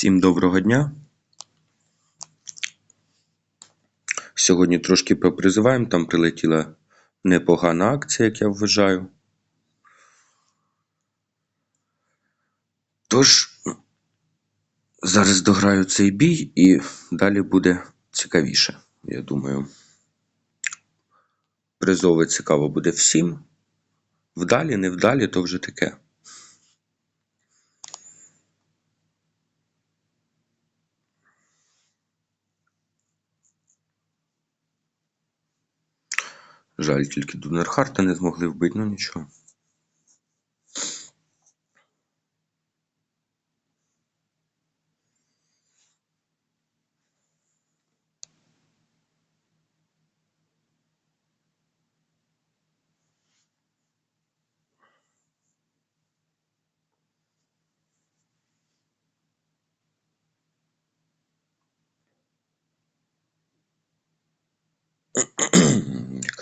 Всім доброго дня. Сьогодні трошки попризиваємо. Там прилетіла непогана акція, як я вважаю. Тож, зараз дограю цей бій і далі буде цікавіше, я думаю. Призове цікаво буде всім. Вдалі, не вдалі, то вже таке. Жаль, тільки Дунерхарта не змогли вбити, ну нічого.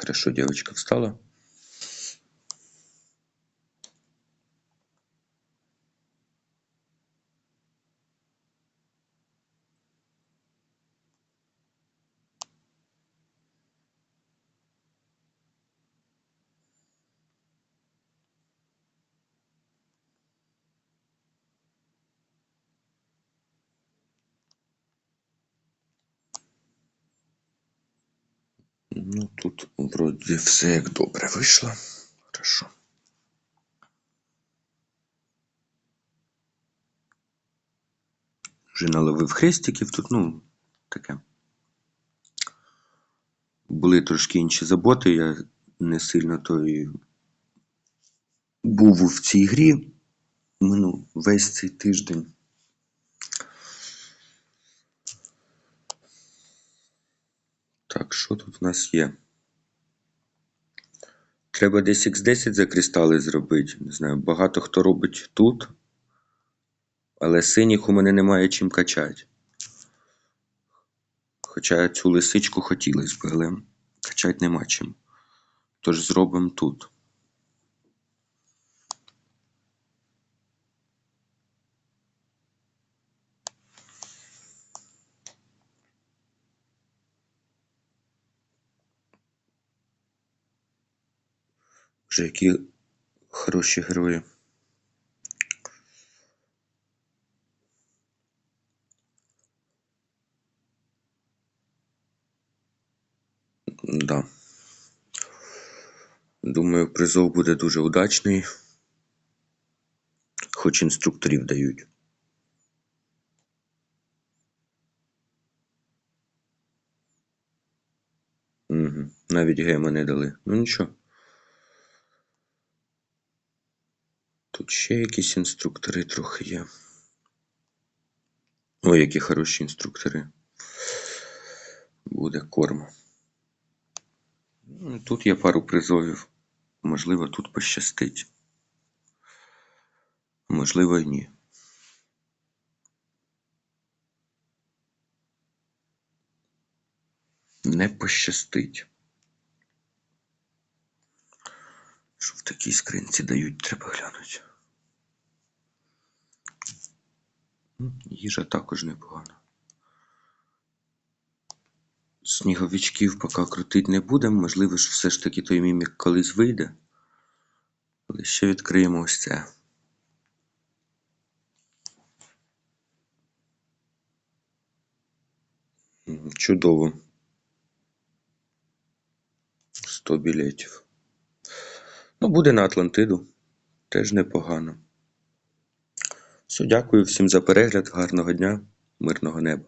Хорошо девочка встала. Ну, тут вроді все як добре вийшло. Хорошо. Вже наловив хрестиків тут, ну, таке. Були трошки інші заботи, я не сильно то і був в цій грі. Минув весь цей тиждень. Так, що тут в нас є? Треба десь X10 за кристали зробити. Не знаю, багато хто робить тут. Але синіх у мене немає чим качати. Хоча цю лисичку хотілося б, але качати нема чим. Тож зробимо тут. Вже які хороші герої. Да. Думаю, призов буде дуже удачний. Хоч інструкторів дають. Угу. Навіть гема не дали. Ну нічого. Тут ще якісь інструктори трохи є. Ой, які хороші інструктори. Буде корм. Ну, Тут є пару призовів. Можливо, тут пощастить. Можливо, і ні. Не пощастить. Що в такій скринці дають, треба глянути. Їжа також непогана. Сніговичків поки крутити не будемо. Можливо, що все ж таки той мімік колись вийде. Але ще відкриємо ось це. Чудово. 100 білетів. Ну, буде на Атлантиду. Теж непогано. Все, дякую всім за перегляд. Гарного дня, мирного неба.